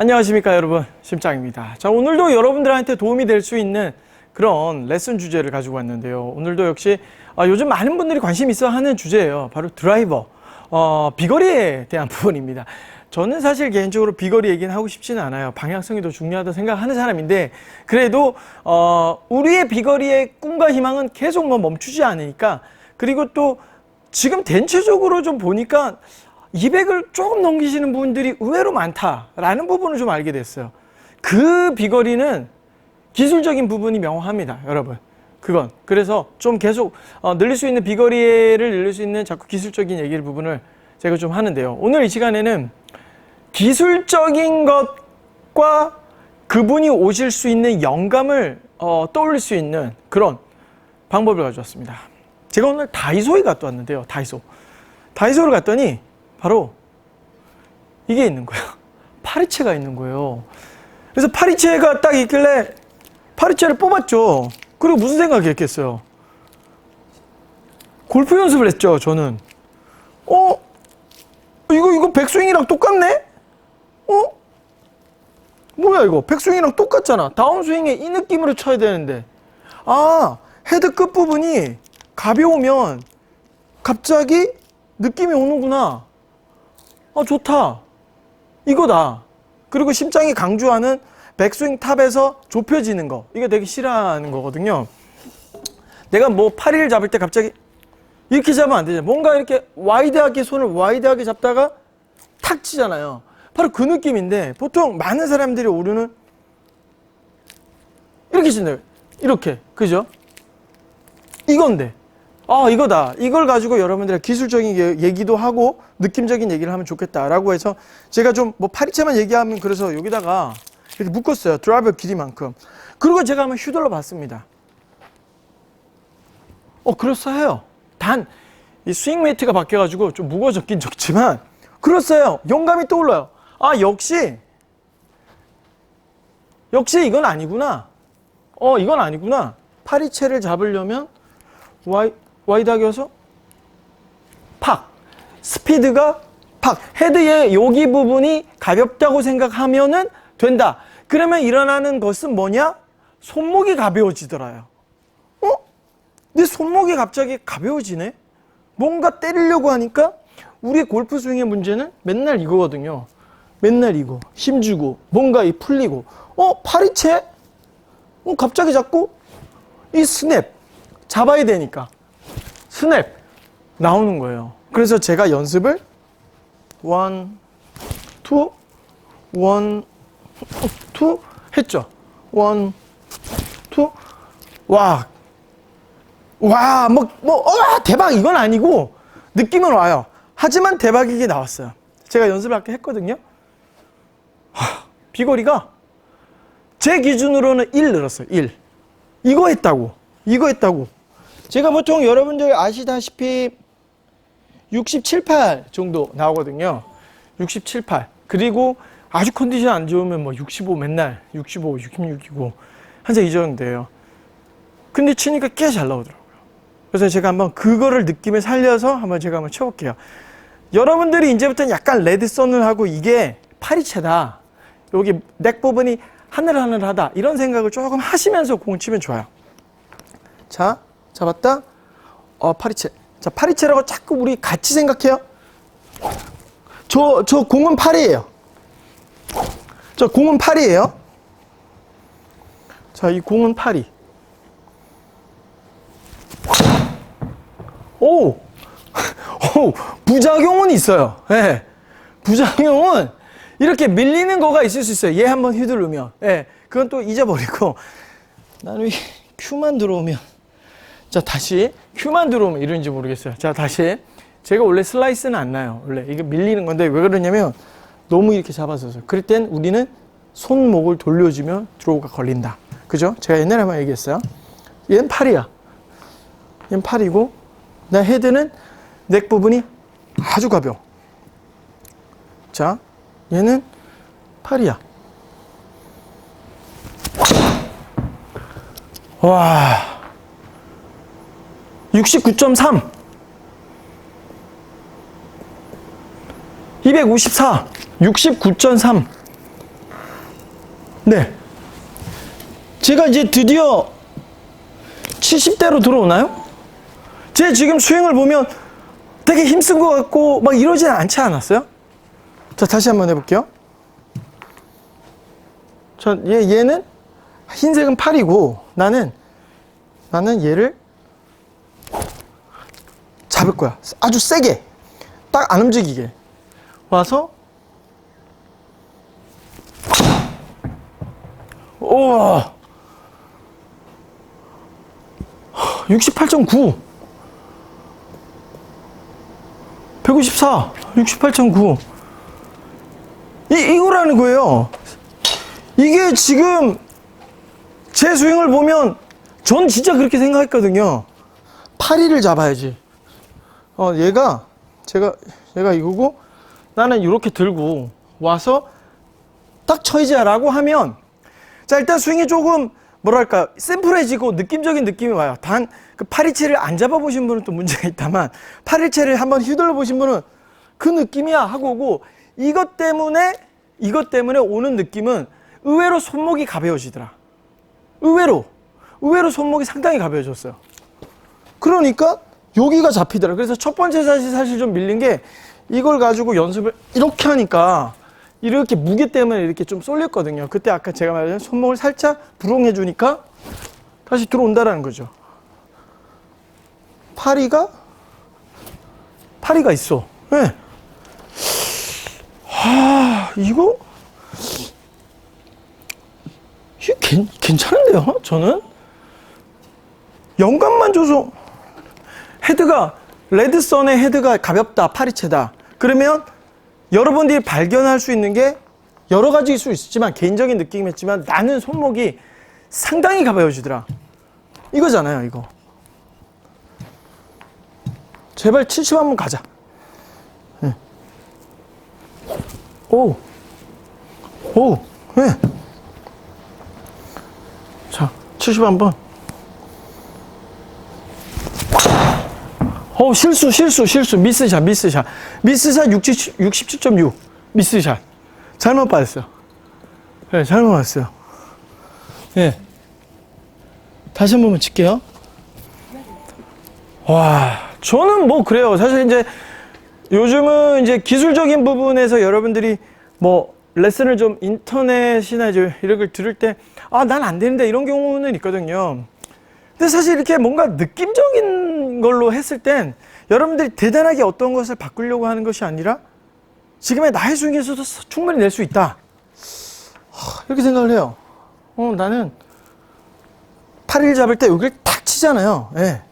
안녕하십니까 여러분. 심장입니다. 자 오늘도 여러분들한테 도움이 될 수 있는 그런 레슨 주제를 가지고 왔는데요. 오늘도 역시 아, 요즘 많은 분들이 관심 있어 하는 주제예요. 바로 드라이버. 어, 비거리에 대한 부분입니다. 저는 사실 개인적으로 비거리 얘기는 하고 싶지는 않아요. 방향성이 더 중요하다 생각하는 사람인데 그래도 어, 우리의 비거리의 꿈과 희망은 계속 뭐 멈추지 않으니까 그리고 또 지금 대체적으로 좀 보니까 200을 조금 넘기시는 분들이 의외로 많다라는 부분을 좀 알게 됐어요. 그 비거리는 기술적인 부분이 명확합니다, 여러분. 그건 그래서 좀 계속 어, 늘릴 수 있는 비거리를 늘릴 수 있는 자꾸 기술적인 얘기를 부분을 제가 좀 하는데요. 오늘 이 시간에는 기술적인 것과 그분이 오실 수 있는 영감을 어, 떠올릴 수 있는 그런 방법을 가져왔습니다. 제가 오늘 다이소에 갔다 왔는데요. 다이소. 다이소를 갔더니 바로 이게 있는 거예요. 파리채가 있는 거예요. 그래서 파리채가 딱 있길래 파리채를 뽑았죠. 그리고 무슨 생각이 했겠어요? 골프 연습을 했죠, 저는. 어? 이거, 이거 백스윙이랑 똑같네? 어? 뭐야, 이거? 백스윙이랑 똑같잖아. 다운스윙에 이 느낌으로 쳐야 되는데. 아, 헤드 끝부분이 가벼우면 갑자기 느낌이 오는구나. 아, 좋다. 이거다. 그리고 심장이 강조하는 백스윙 탑에서 좁혀지는 거. 이거 되게 싫어하는 거거든요. 내가 뭐 파리를 잡을 때 갑자기 이렇게 잡으면 안 되잖아요. 뭔가 이렇게 와이드하게 손을 와이드하게 잡다가 탁 치잖아요. 바로 그 느낌인데 보통 많은 사람들이 오르는 이렇게 친다요. 이렇게. 그죠? 이건데. 아, 이거다. 이걸 가지고 여러분들의 기술적인 예- 얘기도 하고 느낌적인 얘기를 하면 좋겠다라고 해서 제가 좀 뭐 파리채만 얘기하면 그래서 여기다가 이렇게 묶었어요. 드라이버 길이만큼. 그리고 제가 한번 휘둘러 봤습니다. 어, 그럴싸해요. 단, 이 스윙 메이트가 바뀌어가지고 좀 무거워졌긴 적지만, 그럴싸해요. 영감이 떠올라요. 아, 역시, 역시 이건 아니구나. 어, 이건 아니구나. 파리채를 잡으려면 와 이, 와이드하게 해서 팍. 스피드가 팍. 헤드의 여기 부분이 가볍다고 생각하면은 된다. 그러면 일어나는 것은 뭐냐? 손목이 가벼워지더라요. 어? 내 손목이 갑자기 가벼워지네? 뭔가 때리려고 하니까 우리의 골프 스윙의 문제는 맨날 이거거든요. 맨날 이거. 힘주고, 뭔가 이 풀리고. 어? 파리채? 어, 갑자기 잡고 이 스냅. 잡아야 되니까. 스냅. 나오는 거예요. 그래서 제가 연습을 원, 투, 원, 투 했죠. 원, 투. 와, 와, 뭐, 뭐, 어, 대박! 이건 아니고, 느낌은 와요. 하지만 대박이게 나왔어요. 제가 연습을 아까 했거든요. 하, 비거리가 제 기준으로는 1 늘었어요. 1. 이거 했다고. 이거 했다고. 제가 보통 여러분들 아시다시피 67, 8 정도 나오거든요. 67, 8. 그리고 아주 컨디션 안 좋으면 뭐 65 맨날 65, 66이고 항상 이 정도 돼요. 근데 치니까 꽤 잘 나오더라고요. 그래서 제가 한번 그거를 느낌을 살려서 한번 제가 한번 쳐볼게요. 여러분들이 이제부터는 약간 레드선을 하고 이게 파리채다. 여기 넥 부분이 하늘하늘하다. 이런 생각을 조금 하시면서 공 치면 좋아요. 자, 잡았다. 어, 파리채. 자, 파리채라고 자꾸 우리 같이 생각해요. 저, 저 공은 팔이에요. 저 공은 팔이에요. 자, 이 공은 팔이. 오! 오! 부작용은 있어요. 예. 부작용은 이렇게 밀리는 거가 있을 수 있어요. 얘 한번 휘두르면. 예. 그건 또 잊어버리고. 나는 이 큐만 들어오면. 자, 다시. 큐만 들어오면 이런지 모르겠어요. 자, 다시. 제가 원래 슬라이스는 안 나요. 원래. 이게 밀리는 건데 왜 그러냐면 너무 이렇게 잡아서서. 그럴 땐 우리는 손목을 돌려주면 드로우가 걸린다. 그죠? 제가 옛날에 한번 얘기했어요. 얘는 팔이야. 얘는 팔이고, 나 헤드는 넥 부분이 아주 가벼워. 자, 얘는 팔이야. 와. 69.3. 254. 69.3. 네. 제가 이제 드디어 70대로 들어오나요? 제 지금 스윙을 보면 되게 힘쓴 것 같고 막 이러진 않지 않았어요? 자, 다시 한번 해볼게요. 전 얘, 얘는 흰색은 8이고 나는 나는 얘를 잡을 거야. 아주 세게. 딱 안 움직이게. 와서. 우와. 68.9 154 68.9 이, 이거라는 거예요. 이게 지금 제 스윙을 보면 전 진짜 그렇게 생각했거든요 파리를 잡아야지 어 얘가 제가 얘가 이거고 나는 이렇게 들고 와서 딱 쳐이자라고 하면 자 일단 스윙이 조금 뭐랄까 샘플해지고 느낌적인 느낌이 와요. 단 그 파리채를 안 잡아보신 분은 또 문제가 있다만 파리채를 한번 휘둘러 보신 분은 그 느낌이야 하고 오고 이것 때문에 이것 때문에 오는 느낌은 의외로 손목이 가벼워지더라. 의외로 의외로 손목이 상당히 가벼워졌어요. 그러니까 여기가 잡히더라. 그래서 첫 번째 샷이 사실 좀 밀린 게 이걸 가지고 연습을 이렇게 하니까 이렇게 무게 때문에 이렇게 좀 쏠렸거든요. 그때 아까 제가 말한 손목을 살짝 부롱해 주니까 다시 들어온다라는 거죠. 파리가 파리가 있어. 예. 네. 하, 이거 이게 괜, 괜찮은데요? 저는 영감만 줘서 헤드가 레드선의 헤드가 가볍다 파리채다 그러면 여러분들이 발견할 수 있는 게 여러 가지일 수 있지만 개인적인 느낌이었지만 나는 손목이 상당히 가벼워지더라 이거잖아요 이거 제발 70 한번 가자 네. 오. 오. 네. 자, 70 한번. 어, 실수, 실수, 실수. 미스샷, 미스샷. 미스샷 60, 67.6. 미스샷. 잘못 받았어요. 네, 잘못 받았어요. 네. 다시 한 번만 칠게요. 와, 저는 뭐 그래요. 사실 이제 요즘은 이제 기술적인 부분에서 여러분들이 뭐 레슨을 좀 인터넷이나 이제 이런 걸 들을 때, 아, 난 안 되는데 이런 경우는 있거든요. 근데 사실 이렇게 뭔가 느낌적인 걸로 했을 땐 여러분들이 대단하게 어떤 것을 바꾸려고 하는 것이 아니라 지금의 나의 스윙에서도 충분히 낼 수 있다. 하, 이렇게 생각을 해요. 어, 나는 팔을 잡을 때 여기를 탁 치잖아요. 예.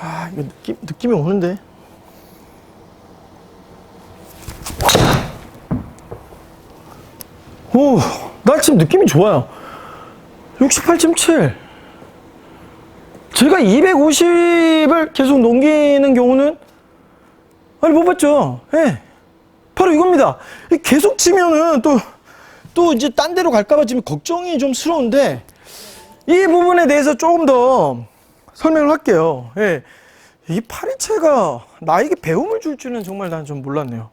아, 이거 느낌, 느낌이 오는데. 오, 나 지금 느낌이 좋아요. 68.7. 제가 250을 계속 넘기는 경우는 아니 못 봤죠. 예. 바로 이겁니다. 이 계속 치면은 또, 또 이제 딴 데로 갈까봐 지금 걱정이 좀 스러운데 이 부분에 대해서 조금 더 설명을 할게요. 예. 이 파리채가 나에게 배움을 줄 줄은 정말 난 좀 몰랐네요.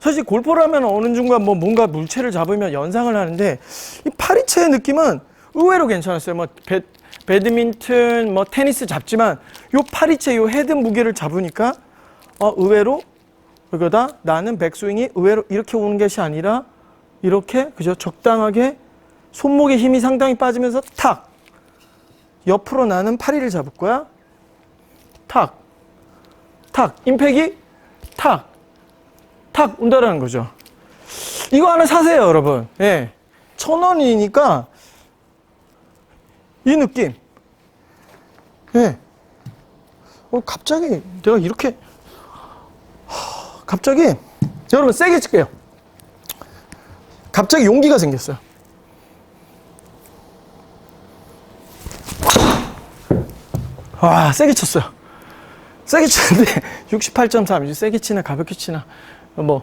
사실 골프를 하면 어느 순간 뭐 뭔가 물체를 잡으면 연상을 하는데 이 파리채의 느낌은 의외로 괜찮았어요. 뭐 배, 배드민턴, 뭐 테니스 잡지만 요 파리채 요 헤드 무게를 잡으니까 어 의외로 그거다 나는 백스윙이 의외로 이렇게 오는 것이 아니라 이렇게 그죠 적당하게 손목에 힘이 상당히 빠지면서 탁 옆으로 나는 파리를 잡을 거야. 탁, 탁, 임팩이 탁, 탁 온다라는 거죠. 이거 하나 사세요, 여러분. 예. 천 원이니까 이 느낌. 예. 어, 갑자기 내가 이렇게 하, 갑자기 여러분 세게 칠게요. 갑자기 용기가 생겼어요. 와, 세게 쳤어요. 세게 치는데 68.3 이제 세게 치나 가볍게 치나 뭐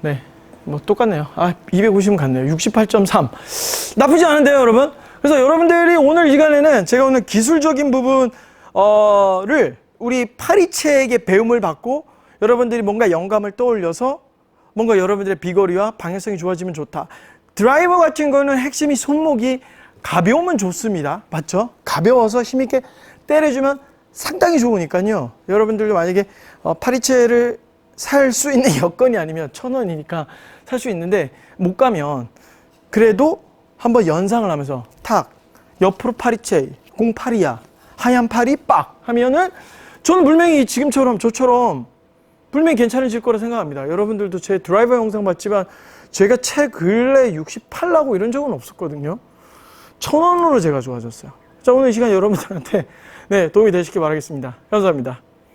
네. 뭐 똑같네요. 아, 250은 같네요. 68.3. 나쁘지 않은데요, 여러분? 그래서 여러분들이 오늘 이 시간에는 제가 오늘 기술적인 부분 어를 우리 파리체에게 배움을 받고 여러분들이 뭔가 영감을 떠올려서 뭔가 여러분들의 비거리와 방향성이 좋아지면 좋다. 드라이버 같은 거는 핵심이 손목이 가벼우면 좋습니다. 맞죠? 가벼워서 힘있게 때려주면 상당히 좋으니까요. 여러분들도 만약에 어, 파리채를 살 수 있는 여건이 아니면 천 원이니까 살 수 있는데 못 가면 그래도 한번 연상을 하면서 탁 옆으로 파리채 공파리야 하얀 파리 빡 하면은 저는 분명히 지금처럼 저처럼 분명히 괜찮아질 거라 생각합니다. 여러분들도 제 드라이버 영상 봤지만 제가 채 근래 68 나고 이런 적은 없었거든요. 천 원으로 제가 좋아졌어요. 자 오늘 이 시간 여러분들한테 네 도움이 되시길 바라겠습니다. 감사합니다.